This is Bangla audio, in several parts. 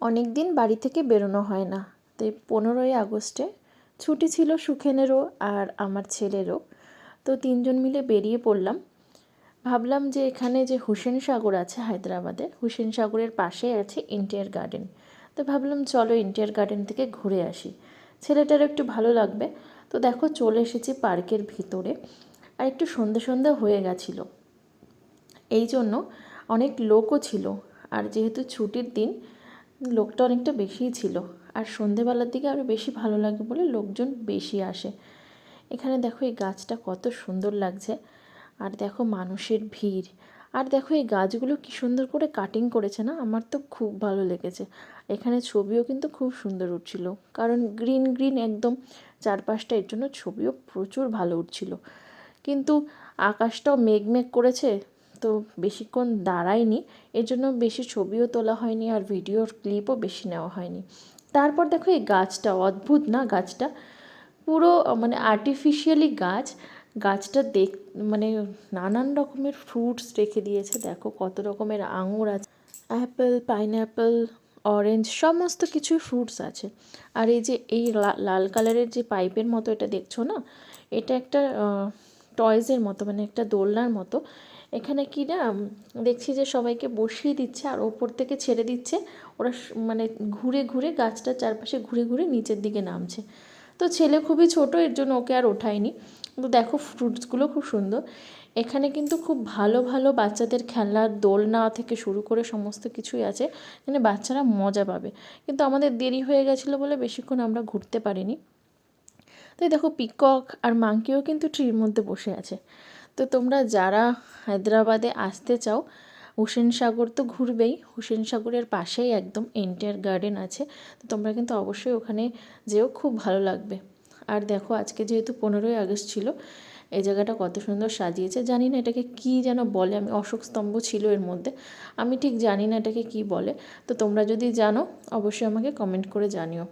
অনেক দিন বাড়ি থেকে বেরোনো হয় না। তাই পনেরোই আগস্টে ছুটি ছিল সুখেনেরও আর আমার ছেলেরও। তো তিনজন মিলে বেরিয়ে পড়লাম। ভাবলাম যে এখানে যে হুসেন সাগর আছে হায়দ্রাবাদে, হুসেন সাগরের পাশেই আছে ইন্টিয়ার গার্ডেন। তো ভাবলাম চলো ইন্টিয়ার গার্ডেন থেকে ঘুরে আসি। ছেলেটার একটু ভালো লাগবে। তো দেখো চলে এসেছি পার্কের ভিতরে। আর একটু সন্ধে সন্ধে হয়ে গেছিল। এই জন্য অনেক লোকও ছিল। আর যেহেতু ছুটির দিন লোকটা অনেকটা বেশিই ছিল। আর সন্ধেবেলার দিকে আরও বেশি ভালো লাগে বলে লোকজন বেশি আসে। এখানে দেখো এই গাছটা কত সুন্দর লাগছে। আর দেখো মানুষের ভিড়। আর দেখো এই গাছগুলো কী সুন্দর করে কাটিং করেছে না? আমার তো খুব ভালো লেগেছে। এখানে ছবিও কিন্তু খুব সুন্দর উঠছিল। কারণ গ্রিন গ্রিন একদম চারপাশটা এর জন্য ছবিও প্রচুর ভালো উঠছিল। কিন্তু আকাশটাও মেঘ মেঘ করেছে। তো বেশিক্ষণ দাঁড়ায়নি। এর জন্য বেশি ছবিও তোলা হয়নি আর ভিডিওর ক্লিপও বেশি নেওয়া হয়নি। তারপর দেখো এই গাছটা, অদ্ভুত না গাছটা? পুরো মানে আর্টিফিশিয়ালি গাছ। গাছটা দেখ মানে নানান রকমের ফ্রুটস রেখে দিয়েছে। দেখো কত রকমের আঙুর আছে। অ্যাপেল পাইনঅ্যাপেল অরেঞ্জ সমস্ত কিছু ফ্রুটস আছে। আর এই যে এই লাল কালারের যে পাইপের মতো এটা দেখছ না? এটা একটা টয়েজের মতো মানে একটা দোলনার মতো। এখানে কি না দেখছি যে সবাইকে বসিয়ে দিচ্ছে আর ওপর থেকে ছেড়ে দিচ্ছে। ওরা মানে ঘুরে ঘুরে গাছটার চারপাশে ঘুরে ঘুরে নিচের দিকে নামছে। তো ছেলে খুবই ছোট, এর জন্য ওকে আর ওঠায়নি। কিন্তু দেখো ফ্রুটসগুলো খুব সুন্দর। এখানে কিন্তু খুব ভালো ভালো বাচ্চাদের খেলনার দোলনা থেকে শুরু করে সমস্ত কিছুই আছে। এখানে বাচ্চারা মজা পাবে। কিন্তু আমাদের দেরি হয়ে গেছিল বলে বেশিক্ষণ আমরা ঘুরতে পারিনি। তাই দেখো পিকক আর মাংকিও কিন্তু ট্রির মধ্যে বসে আছে। তো তোমরা যারা হায়দ্রাবাদে আসতে চাও, হুসেন সাগর তো ঘুরবেই। হুসেন সাগরের পাশেই একদম এন্টায়ার গার্ডেন আছে। তো তোমরা কিন্তু অবশ্যই ওখানে যেও, খুব ভালো লাগবে। আর দেখো, আজকে যেহেতু পনেরোই আগস্ট ছিল, এই জায়গাটা কত সুন্দর সাজিয়েছে। জানি না এটাকে কি যেন বলে, আমি অশোক স্তম্ভ ছিল এর মধ্যে। আমি ঠিক জানি না এটাকে কি বলে। তো তোমরা যদি জানো, অবশ্যই আমাকে কমেন্ট করে জানিও।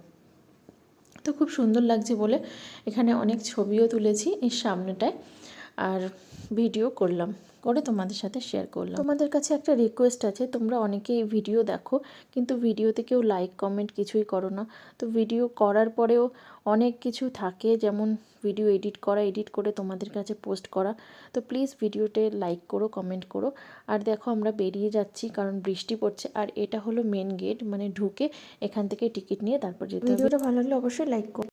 তো খুব সুন্দর লাগছে বলে এখানে অনেক ছবিও তুলেছি এই সামনেটায় আর ভিডিও করলাম। করে তোমাদের সাথে শেয়ার করলাম। তোমাদের কাছে একটা রিকোয়েস্ট আছে তোমরা অনেকেই ভিডিও দেখো কিন্তু ভিডিওতে কেউ লাইক কমেন্ট কিছুই করো না। তো ভিডিও করার পরেও অনেক কিছু থাকে যেমন ভিডিও এডিট করা এডিট করে তোমাদের কাছে পোস্ট করা। তো প্লিজ ভিডিওতে লাইক করো কমেন্ট করো। আর দেখো আমরা বেরিয়ে যাচ্ছি কারণ বৃষ্টি পড়ছে আর এটা হলো মেন গেট মানে ঢুকে এখান থেকে টিকিট নিয়ে তারপর যেতে ভিডিওটা ভালো লাগলে অবশ্যই লাইক করো।